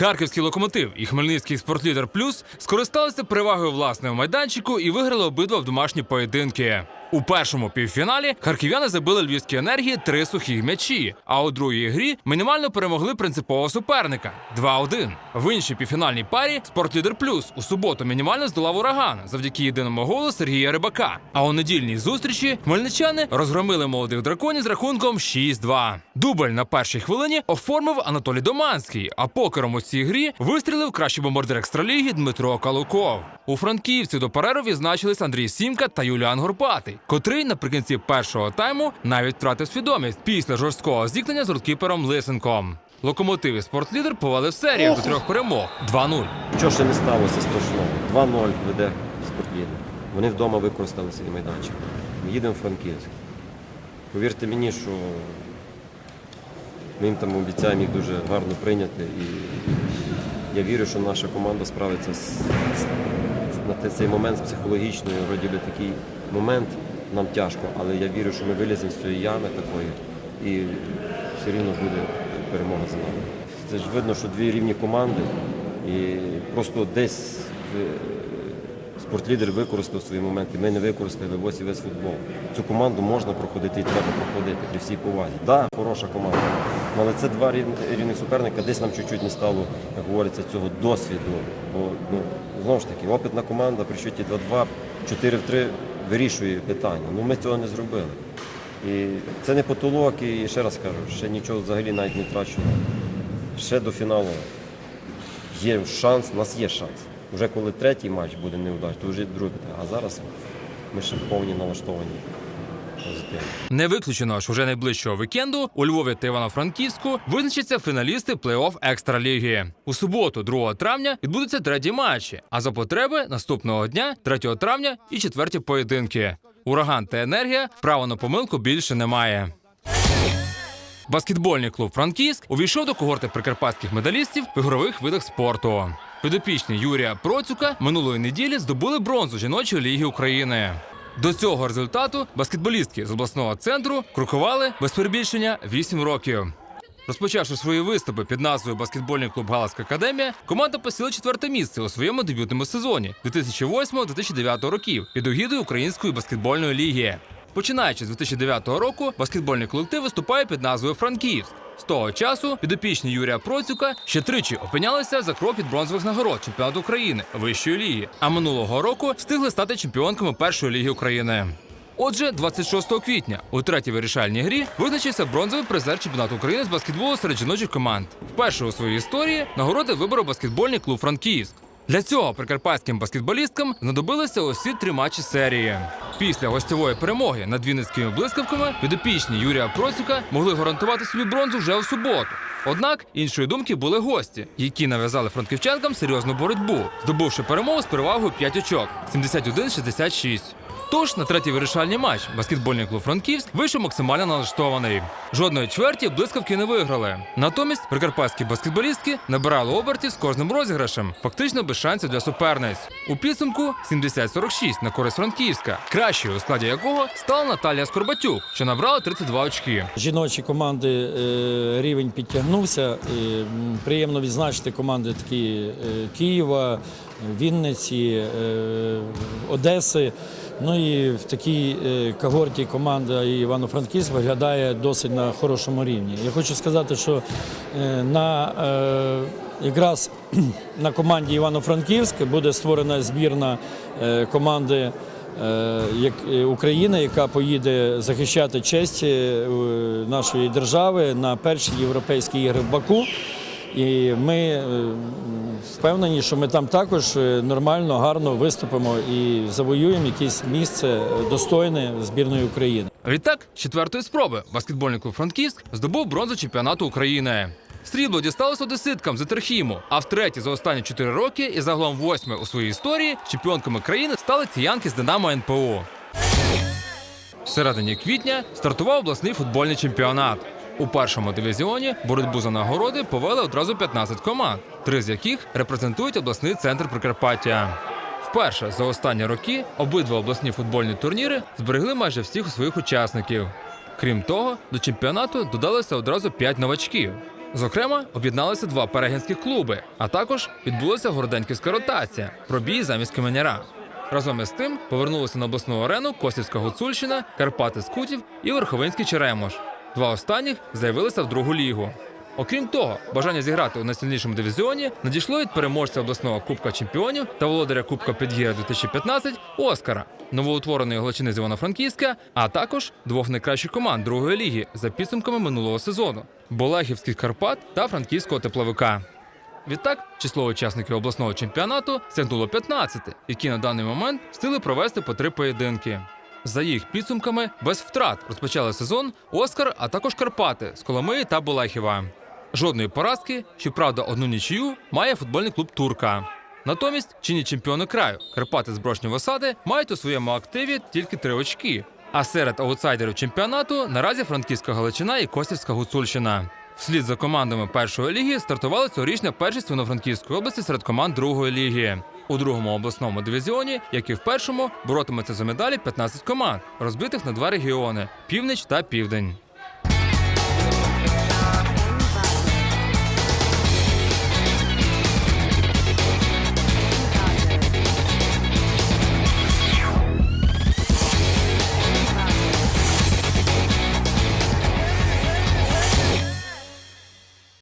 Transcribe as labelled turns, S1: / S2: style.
S1: Харківський локомотив і Хмельницький спортлідер Плюс скористалися перевагою власного майданчику і виграли обидва в домашні поєдинки. У першому півфіналі харків'яни забили львівській енергії три сухі м'ячі. А у другій грі мінімально перемогли принципового суперника 2-1. В іншій півфінальній парі спортлідер Плюс у суботу мінімально здолав ураган завдяки єдиному голу Сергія Рибака. А у недільній зустрічі хмельничани розгромили молодих драконів з рахунком 6-2. Дубль на першій хвилині оформив Анатолій Доманський, а покером у цій грі вистрілив кращий бомбардир екстраліги Дмитро Калуков. У франківці до перерви відзначились Андрій Сімка та Юліан Горбатий, котрий наприкінці першого тайму навіть втратив свідомість після жорсткого зіткнення з рудкіпером Лисенком. Локомотив і спортлідер повели в серіях до трьох перемог 2-0.
S2: Нічого ще не сталося страшного. 2-0 веде спортлідер. Вони вдома використали свій майданчик. Ми їдемо в Франківськ. Повірте мені, що ми їм там обіцяємо їх дуже гарно прийняти. І я вірю, що наша команда справиться з, з- на цей момент з психологічною. Вроді би такий момент нам тяжко, але я вірю, що ми виліземо з цієї ями такої і все рівно буде перемога за нами. Це ж видно, що дві рівні команди, і просто десь е, спортлідер використав свої моменти. Ми не використали ось і весь футбол. Цю команду можна проходити і треба проходити при всій повазі. Так, да, хороша команда. Але це два рівних суперника, десь нам чуть-чуть не стало, як говориться, цього досвіду. Бо ну, знову ж таки, опитна команда при счеті 2-2, 4 в 3 вирішує питання. Ну ми цього не зробили. І це не потолок, і ще раз кажу, ще нічого взагалі навіть не втрачено. Ще до фіналу є шанс, у нас є шанс. Вже коли третій матч буде неудач, то вже друге. А зараз ми ще повні налаштовані позитивно.
S1: Не виключено, що вже найближчого вікенду у Львові та Івано-Франківську визначаться фіналісти плей-офф екстраліги. У суботу, 2 травня, відбудуться треті матчі. А за потреби наступного дня, 3 травня і четверті поєдинки. Ураган та енергія право на помилку більше немає. Баскетбольний клуб Франківськ увійшов до когорти прикарпатських медалістів в ігрових видах спорту. Підопічні Юрія Процюка минулої неділі здобули бронзу жіночої ліги України. До цього результату баскетболістки з обласного центру крокували без перебільшення 8 років. Розпочавши свої виступи під назвою Баскетбольний клуб Галицька академія, команда посіла четверте місце у своєму дебютному сезоні 2008-2009 років під огідою Української баскетбольної ліги. Починаючи з 2009 року, баскетбольний колектив виступає під назвою Франківськ. З того часу підопічні Юрія Процюка ще тричі опинялися за крок від бронзових нагород чемпіонату України вищої ліги. А минулого року встигли стати чемпіонками першої ліги України. Отже, 26 квітня у третій вирішальній грі визначився бронзовий призер чемпіонату України з баскетболу серед жіночих команд. Вперше у своїй історії нагороди виборов баскетбольний клуб Франківськ. Для цього прикарпатським баскетболісткам знадобилися усі три матчі серії. Після гостьової перемоги над вінницькими блискавками підопічні Юрія Процюка могли гарантувати собі бронзу вже у суботу. Однак іншої думки були гості, які нав'язали франківчанкам серйозну боротьбу, здобувши перемогу з перевагою 5 очок 71-66. Тож на третій вирішальний матч баскетбольний клуб Франківськ вийшов максимально налаштований. Жодної чверті блискавки не виграли. Натомість прикарпатські баскетболістки набирали обертів з кожним розіграшем, фактично без шансів для суперниць. У підсумку 70-46 на користь Франківська, кращою у складі якого стала Наталія Скорбатюк, що набрала 32 очки.
S3: Жіночі команди е, рівень підтягнувся. Приємно відзначити команди такі е, Києва, Вінниці, е, Одеси. Ну і в такій е, когорті команда Івано-Франківськ виглядає досить на хорошому рівні. Я хочу сказати, що е, на е, якраз на команді Івано-Франківськ буде створена збірна е, команди. Е, е, яка поїде захищати честь е, нашої держави на перші європейські ігри в Баку. І ми е, впевнені, що ми там також нормально, гарно виступимо і завоюємо якесь місце достойне збірної України.
S1: Відтак, четвертої спроби баскетбольний клуб Франківськ здобув бронзу чемпіонату України. Срібло дісталося одеситкам з Етерхіму, а втретє за останні чотири роки і загалом восьме у своїй історії чемпіонками країни стали киянки з Динамо НПО. В середині квітня стартував обласний футбольний чемпіонат. У першому дивізіоні боротьбу за нагороди повели одразу 15 команд, три з яких репрезентують обласний центр Прикарпаття. Вперше за останні роки обидва обласні футбольні турніри зберегли майже всіх своїх учасників. Крім того, до чемпіонату додалося одразу 5 новачків. Зокрема, об'єдналися два перегінські клуби, а також відбулася городенківська ротація пробій замість Каменяра. Разом із тим повернулися на обласну арену Косівська Гуцульщина, Карпати Скутів і Верховинський Черемош. Два останніх заявилися в другу лігу. Окрім того, бажання зіграти у найсильнішому дивізіоні надійшло від переможця обласного Кубка чемпіонів та володаря Кубка Підгіря 2015 Оскара, новоутвореної Галичини з Івано-Франківська, а також двох найкращих команд другої ліги за підсумками минулого сезону Болехівських Карпат та Франківського тепловика. Відтак, число учасників обласного чемпіонату сягнуло 15, які на даний момент встигли провести по три поєдинки. За їх підсумками, без втрат розпочали сезон Оскар, а також Карпати з Коломиї та Болехіва. Жодної поразки, щоправда, одну нічию має футбольний клуб Турка. Натомість чинні чемпіони краю Карпати з Брошньої Осади мають у своєму активі тільки три очки. А серед аутсайдерів чемпіонату наразі Франківська Галичина і Косівська Гуцульщина. Вслід за командами першої ліги стартувала цьогорічна першість Івано-Франківської області серед команд другої ліги. У другому обласному дивізіоні, як і в першому, боротиметься за медалі 15 команд, розбитих на два регіони північ та південь.